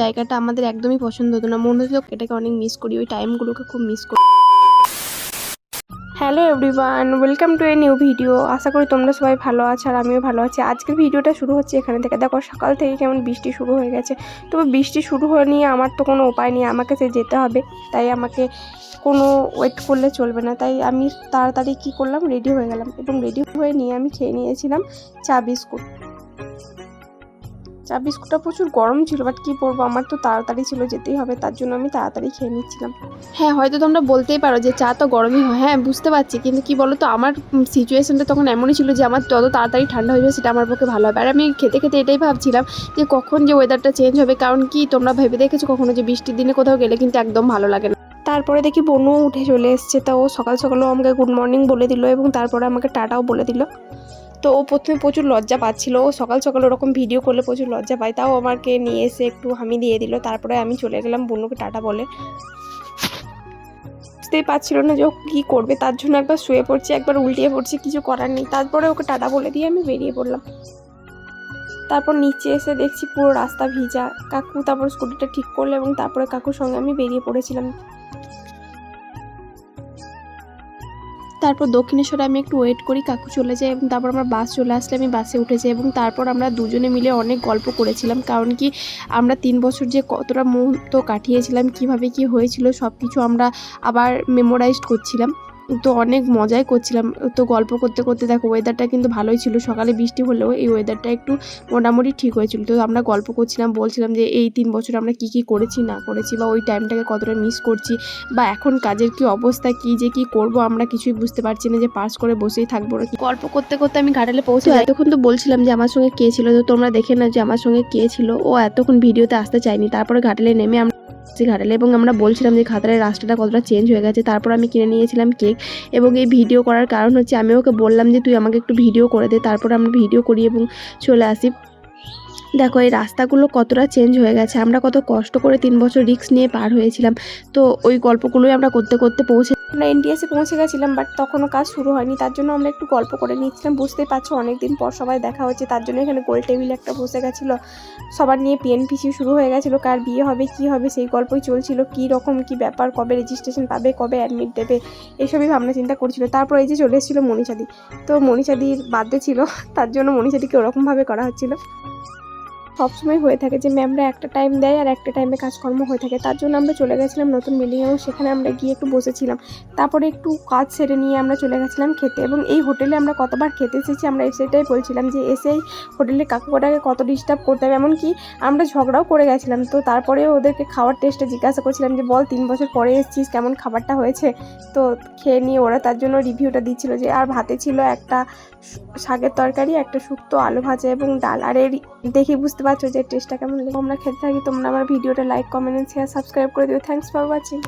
জায়গাটা আমাদের একদমই পছন্দ হতো না। মনে হতো এটাকে অনেক মিস করি, ওই টাইমগুলোকে খুব মিস করি। Hello everyone welcome to a new video আশা করি তোমরা সবাই ভালো আছো আর আমিও ভালো আছি। আজকের ভিডিওটা শুরু হচ্ছে এখানে থেকে। দেখো, সকাল থেকে কেমন বৃষ্টি শুরু হয়ে গেছে। তবে বৃষ্টি শুরু হয়ে নিয়ে আমার তো কোনো উপায় নেই, আমাকে সে যেতে হবে। তাই আমাকে কোনো ওয়েট করলে চলবে না। তাই আমি তাড়াতাড়ি কী করলাম রেডি হয়ে গেলাম। এবং রেডি হয়ে নিয়ে আমি খেয়ে নিয়েছিলাম চা, বিস্কুট। চা বিস্কুটটা প্রচুর গরম ছিল বাট কী করব আমার তো তাড়াতাড়ি ছিল যেতেই হবে তার জন্য আমি তাড়াতাড়ি খেয়ে নিচ্ছিলাম। হ্যাঁ হয়তো তোমরা বলতেই পারো যে চা তো গরমই হয়। হ্যাঁ বুঝতে পারছি কিন্তু কি বলো তো আমার সিচুয়েশনটা তখন এমনই ছিল যে আমার যত তাড়াতাড়ি ঠান্ডা হয়ে যাবে সেটা আমার পক্ষে ভালো হবে। আর আমি খেতে খেতে এটাই ভাবছিলাম যে কখন যে ওয়েদারটা চেঞ্জ হবে কারণ কি তোমরা ভেবে দেখেছ কখনো যে বৃষ্টির দিনে কোথাও গেলে কিন্তু একদম ভালো লাগে না। তারপরে দেখি বনুও উঠে চলে এসছে তা ও সকাল সকালও আমাকে গুড মর্নিং বলে দিল এবং তারপরে আমাকে টাটাও বলে দিল। তো ও প্রথমে প্রচুর লজ্জা পাচ্ছিল। ও সকাল সকাল ওরকম ভিডিও করলে প্রচুর লজ্জা পায়। তাও আমাকে নিয়ে এসে একটু হামি দিয়ে দিল। তারপরে আমি চলে গেলাম বনুকে টাটা বলে। বুঝতেই পারছিল না যে ও কী করবে। তার জন্য একবার শুয়ে পড়ছে, একবার উল্টিয়ে পড়ছে, কিছু করার নেই। তারপরে ওকে টাটা বলে দিয়ে আমি বেরিয়ে পড়লাম। তারপর নিচে এসে দেখছি পুরো রাস্তা ভিজা। কাকু তারপর স্কুটিটা ঠিক করল এবং তারপরে কাকুর সঙ্গে আমি বেরিয়ে পড়েছিলাম। তারপর দক্ষিণেশ্বরে আমি একটু ওয়েট করি, কাকু চলে যায়, এবং তারপর আমার বাস চলে আসলে আমি বাসে উঠে যাই, এবং তারপর আমরা দুজনে মিলে অনেক গল্প করেছিলাম। কারণ কি, আমরা তিন বছর যে কতটা মুহূর্ত কাটিয়েছিলাম, কীভাবে কি হয়েছিল সব কিছু আমরা আবার মেমোরাইজড করছিলাম। তো অনেক মজাই করছিলাম। তো গল্প করতে করতে দেখো ওয়েদারটা কিন্তু ভালোই ছিল। সকালে বৃষ্টি হলেও এই ওয়েদারটা একটু মোটামুটি ঠিক হয়েছিল। তো আমরা গল্প করছিলাম বলছিলাম যে এই তিন বছর আমরা কি কি করেছি না করেছি বা ওই টাইমটাকে কতটা মিস করছি বা এখন কাজের কি অবস্থা কি যে কি করব আমরা কিছুই বুঝতে পারছি না যে পাস করে বসেই থাকব না গল্প করতে করতে আমি ঘাটালে পৌঁছে এতক্ষণ তো বলছিলাম যে আমার সঙ্গে কে ছিল তো তোমরা দেখে না যে আমার সঙ্গে কে ছিল। ও এতক্ষণ ভিডিওতে আসতে চাইনি তারপরে ঘাটালে নেমে আমরা এসেছি ঘাটালে এবং আমরা বলছিলাম যে ঘাটালের রাস্তাটা কতটা চেঞ্জ হয়ে গেছে। তারপর আমি কিনে নিয়েছিলাম কেক এবং এই ভিডিও করার কারণ হচ্ছে আমি ওকে বললাম যে, তুই আমাকে একটু ভিডিও করে দে। তারপর আমরা ভিডিও করি এবং চলে আসি। দেখো, এই রাস্তাগুলো কতটা চেঞ্জ হয়ে গেছে। আমরা কত কষ্ট করে তিন বছর রিক্স নিয়ে পার হয়েছিলাম। তো ওই গল্পগুলোই আমরা করতে করতে পৌঁছে আমরা এনটিএসে পৌঁছে গেছিলাম বাট তখনও কাজ শুরু হয়নি। তার জন্য আমরা একটু গল্প করে নিচ্ছিলাম। বুঝতেই পারছ, অনেকদিন পর সবাই দেখা হচ্ছে। তার জন্য এখানে গোল টেবিল একটা বসে গেছিল। সবার নিয়ে পিএনপিসি শুরু হয়ে গেছিল। কার বিয়ে হবে, কি হবে, সেই গল্পই চলছিল। কী রকম, কি ব্যাপার, কবে রেজিস্ট্রেশন পাবে, কবে অ্যাডমিট দেবে এইসবই ভাবনা চিন্তা করছিল। তারপর এই যে চলে এসেছিল মনীষাদি। তো মনীষাদির বার্থডে ছিল, তার জন্য মনীষাদিকে ওরকমভাবে করা হচ্ছিল। সবসময় হয়ে থাকে যে ম্যামরা একটা টাইম দেয় আর একটা টাইমে কাজকর্ম হয়ে থাকে। তার জন্য আমরা চলে গেছিলাম নতুন বিল্ডিং এবং সেখানে আমরা গিয়ে একটু বসেছিলাম। তারপরে একটু কাজ সেরে নিয়ে আমরা চলে গেছিলাম খেতে এবং এই হোটেলে আমরা কতবার খেতে এসেছি আমরা সেটাই বলছিলাম যে এসেই হোটেলে কাকুটাকে কত ডিস্টার্ব করতে হবে। এমনকি আমরা ঝগড়াও করে গেছিলাম। তো তারপরে ওদেরকে খাওয়ার টেস্টটা জিজ্ঞাসা করছিলাম যে, বল, তিন বছর পরে এসেছিস, কেমন খাবারটা হয়েছে? তো খেয়ে নিয়ে ওরা তার জন্য রিভিউটা দিচ্ছিল যে, আর ভাতে ছিল একটা শাকের তরকারি, একটা শুক্তো আলু ভাজা এবং ডাল। আর এর দেখে বুঝতে পারছ যে টেস্টটা কেমন লাগে আমরা খেতে থাকি, তোমরা আমার ভিডিওটা লাইক কমেন্ট শেয়ার সাবস্ক্রাইব করে দিও। Thanks for watching